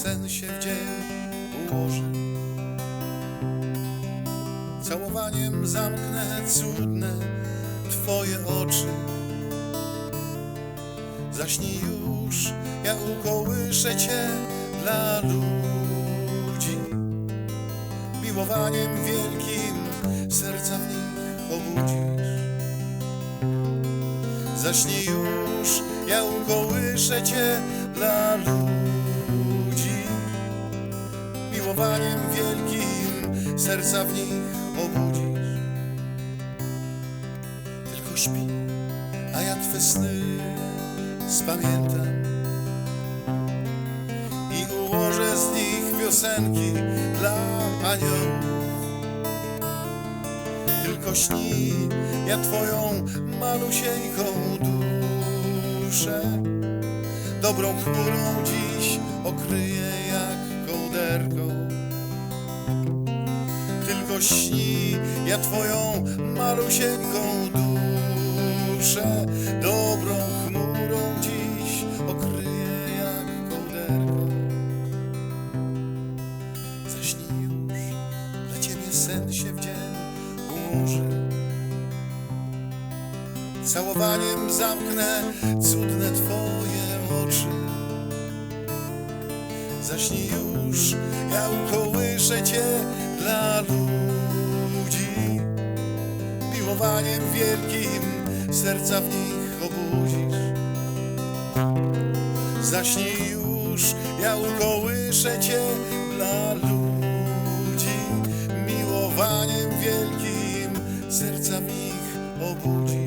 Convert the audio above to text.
się w dzień ułoży. Całowaniem zamknę cudne Twoje oczy. Zaśnij już, ja ukołyszę Cię dla ludzi. Miłowaniem wielkim serca w nich obudzisz. Zaśnij już, ja ukołyszę Cię dla ludzi. Wielkim serca w nich obudzisz. Tylko śpi, a ja Twe sny spamiętam i ułożę z nich piosenki dla aniołów. Tylko śni, ja Twoją malusieńką duszę. Dobrą chmurą dziś okryję jak Tylko śni, ja Twoją malusieńką duszę. Dobrą chmurą dziś okryję jak kołderką. Zaśnij już, dla Ciebie sen się w dzień ułoży. Całowaniem zamknę cudne Twoje oczy. Zaśnij już, ja ukołyszę Cię dla ludzi. Miłowaniem wielkim serca w nich obudzisz. Zaśnij już, ja ukołyszę Cię dla ludzi. Miłowaniem wielkim serca w nich obudzisz.